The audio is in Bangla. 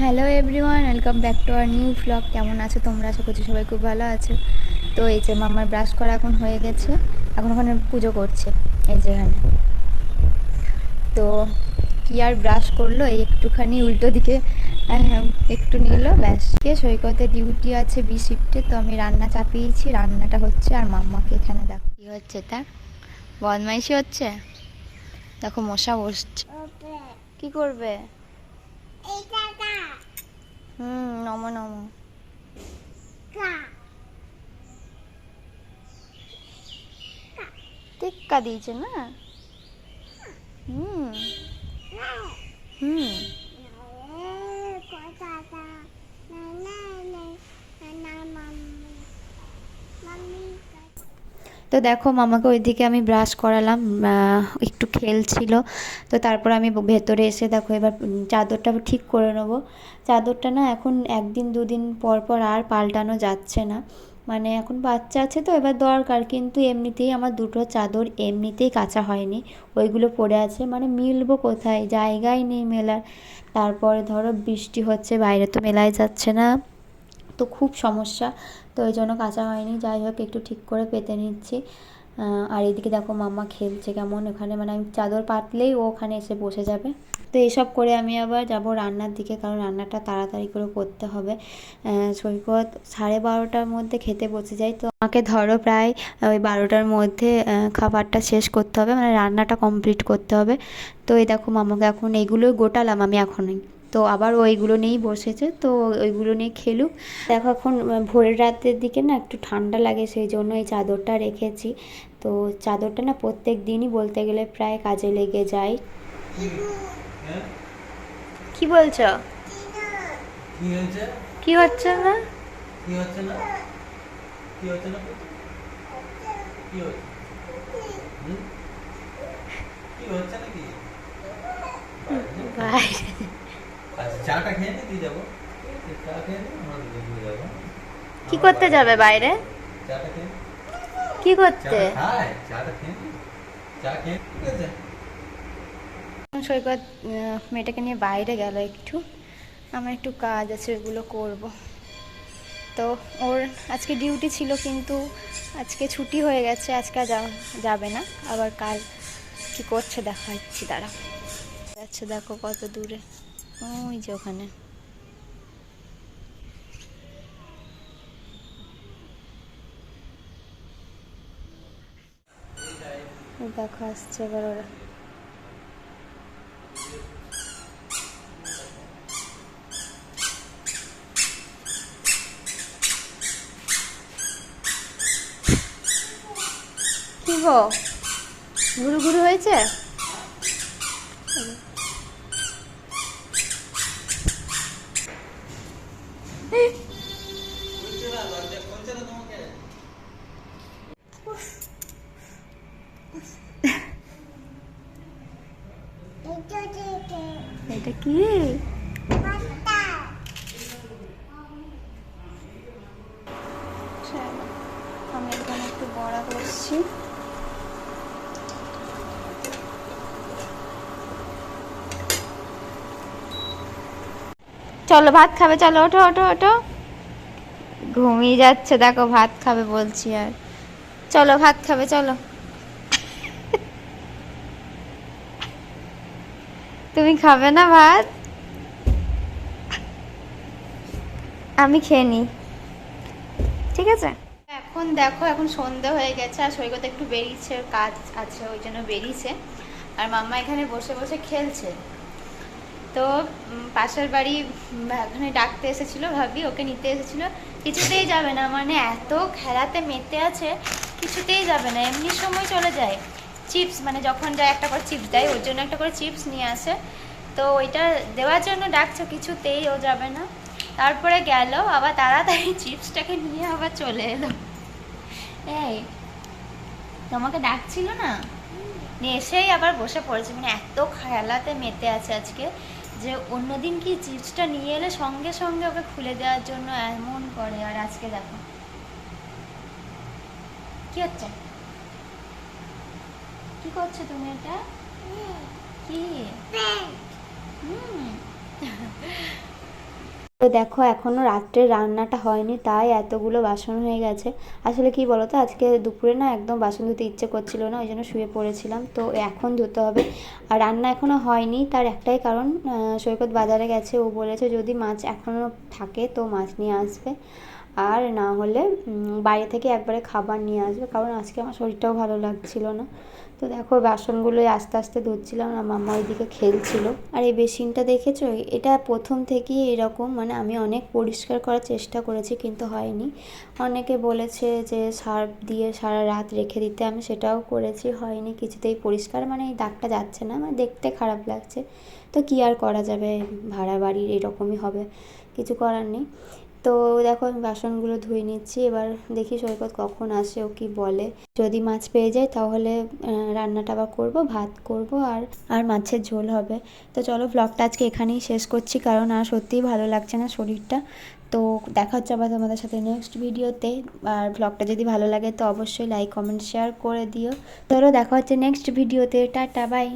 Hello everyone welcome back to our new blog. কেমন আছো তোমরা? আশা করছি সবাই খুব ভালো আছো। তো এই যে মামার ব্রাশ করা এখন হয়ে গেছে। এখন ওখানে পুজো করছে এই যে এখানে। তো কি আর ব্রাশ করল? এই একটুখানি উল্টো দিকে একটু নিল ব্যাস। কে সৈকতে ডিউটি আছে বি শিফটে তো আমি রান্না চাপিয়েছি। রান্নাটা হচ্ছে আর মাম্মাকে এখানে দেখো কী হচ্ছে তা বদমাইশি হচ্ছে? দেখো মশা বসছে। কি করবে? হুম নম নমো। টিক্কা দিয়েছে না? হুম। হুম। তো দেখো মামাকে ওইদিকে আমি ব্রাশ করালাম একটু খেলছিল। তো তারপর আমি ভেতরে এসে দেখো এবার চাদরটা ঠিক করে নেব। চাদরটা না এখন একদিন দুদিন পর পর আর পাল্টানো যাচ্ছে না। মানে এখন বাচ্চা আছে তো, এবার দরকার। কিন্তু এমনিতেই আমার দুটো চাদর এমনিতেই কাঁচা হয়নি। ওইগুলো পড়ে আছে। মানে মিলবো কোথায়? জায়গায় নেই মেলার। তারপরে ধরো বৃষ্টি হচ্ছে, বাইরে তো মেলায় যাচ্ছে না। তো খুব সমস্যা। তো ওই জন্য কাঁচা হয়নি। যাই হোক, একটু ঠিক করে পেতে নিচ্ছি। আর এদিকে দেখো মাম্মা খেলছে কেমন। ওখানে মানে আমি চাদর পাতলেই ও ওখানে এসে বসে যাবে। তো এসব করে আমি আবার যাব রান্নার দিকে, কারণ রান্নাটা তাড়াতাড়ি করে করতে হবে। সৈকত সাড়ে বারোটার মধ্যে খেতে বসে যাই তো আমাকে ধরো প্রায় ওই বারোটার মধ্যে খাবারটা শেষ করতে হবে। মানে রান্নাটা কমপ্লিট করতে হবে। তো এই দেখো মামাকে এখন এইগুলোই গোটালাম আমি এখনই। তো আবার ওইগুলো নিয়েই বসেছে তো ওইগুলো নিয়ে খেলুক। দেখো এখন ভোরের রাতের দিকে না একটু ঠান্ডা লাগে সেই জন্য এই চাদরটা রেখেছি। তো চাদরটা না প্রত্যেক দিনই বলতে গেলে প্রায় কাজে লেগে যায়। কি বলছো? কি হচ্ছে না? কি হচ্ছে না? কি হচ্ছে না? কি হচ্ছে? কি হচ্ছে নাকি? বাইরে আচ্ছা চাটা খেয়ে নি যাব। চা খেয়ে আমরা দুজন যাব। কি করতে যাবে বাইরে? চাটা খেয়ে কি করতে? চাটা খেয়ে চা খেয়ে ঠিক আছে? সৈকত মেয়েটাকে নিয়ে বাইরে গেল একটু। আমার একটু কাজ আছে ওগুলো করব। তো ওর আজকে ডিউটি ছিল কিন্তু আজকে ছুটি হয়ে গেছে আজকে যাবে না। আবার কাল কি করছে দেখাচ্ছি দাঁড়া। যাচ্ছে দেখো কত দূরে। ওই যে ওখানে। দেখো আসছে এবার ওরা। কি গো? ঘুরু ঘুরু হয়েছে খুলছে না দরজা খুলছে না তোমাকে এটা কি চলো, আমি এখানে একটু বড়া করছি চলো, ভাত খাবে, চলো, ওঠো ওঠো ওঠো। ঘুমিয়ে যাচ্ছে, দেখো, ভাত খাবে বলছি আর। চলো, ভাত খাবে, চলো। তুমি খাবে না ভাত? আমি খেয়ে নিই। ঠিক আছে? এখন দেখো, এখন সন্ধে হয়ে গেছে, আর সৈকত একটু বেরিয়েছে, কাজ আছে, ওই জন্য বেরিয়েছে। আর মাম্মা এখানে বসে বসে খেলছে। তো পাশের বাড়ি এখানে ডাকতে এসেছিল, ভাবি, ওকে নিতে এসেছিল। কিছুতেই যাবে না মানে এত খেলাতে মেতে আছে, কিছুতেই যাবে না, এমনি সময় চলে যায়। চিপস মানে যখন যায় একটা করে চিপস দেয়, ওর জন্য একটা করে চিপস নিয়ে আসে। তো ওইটা দেওয়ার জন্য ডাকছো, কিছুতেই ও যাবে না। তারপরে গেল, আবার তাড়াতাড়ি চিপসটাকে নিয়ে আবার চলে এলো। এই, তোমাকে ডাকছিল না? এসেই আবার বসে পড়েছে মানে এত খেলাতে মেতে আছে আজকে। যে অন্যদিন কি চিপসটা নিয়ে এলে সঙ্গে সঙ্গে ওকে খুলে দেওয়ার জন্য এমন করে আর আজকে দেখো। কি হচ্ছে? কি করছ তুমি এটা? কি? হুম। তো দেখো এখনও রাত্রে রান্নাটা হয়নি, তাই এতগুলো বাসন হয়ে গেছে। আসলে কি বলো তো আজকে দুপুরে না একদম বাসন ধুতে ইচ্ছে করছিল না, ওই জন্য শুয়ে পড়েছিলাম। তো এখন ধুতে হবে। আর রান্না এখনও হয়নি, তার একটাই কারণ সৈকত বাজারে গেছে, ও বলেছে যদি মাছ এখনও থাকে তো মাছ নিয়ে আসবে। আর না হলে বাইরে থেকে একবারে খাবার নিয়ে আসবে। কারণ আজকে আমার শরীরটাও ভালো লাগছিল না। তো দেখো বাসনগুলো আস্তে আস্তে ধুচ্ছিলাম আর মাম্মা ওইদিকে খেলছিল। আর এই বেসিনটা দেখেছ? এটা প্রথম থেকেই এরকম মানে আমি অনেক পরিষ্কার করার চেষ্টা করেছি, কিন্তু হয়নি। অনেকে বলেছে যে, সার্ফ দিয়ে সারা রাত রেখে দিতে। আমি সেটাও করেছি, হয়নি। কিছুতেই পরিষ্কার মানে এই দাগটা যাচ্ছে না মানে দেখতে খারাপ লাগছে। তো কী আর করা যাবে? ভাড়া বাড়ির এরকমই হবে। কিছু করার নেই। তো দেখো আমি বাসনগুলো ধুয়ে নিচ্ছি। এবার দেখি সৈকত কখন আসে, ও কি বলে। যদি মাছ পেয়ে যায় তাহলে রান্নাটা আবার করব, ভাত করব আর আর মাছের ঝোল হবে। তো চলো ব্লগটা আজকে এখানেই শেষ করছি, কারণ আর সত্যিই ভালো লাগছে না শরীরটা। তো দেখা হচ্ছে আবার তোমাদের সাথে নেক্সট ভিডিওতে আর ব্লগটা যদি ভালো লাগে তো অবশ্যই লাইক কমেন্ট শেয়ার করে দিও। চলো দেখা হচ্ছে নেক্সট ভিডিওতে টাটা বাই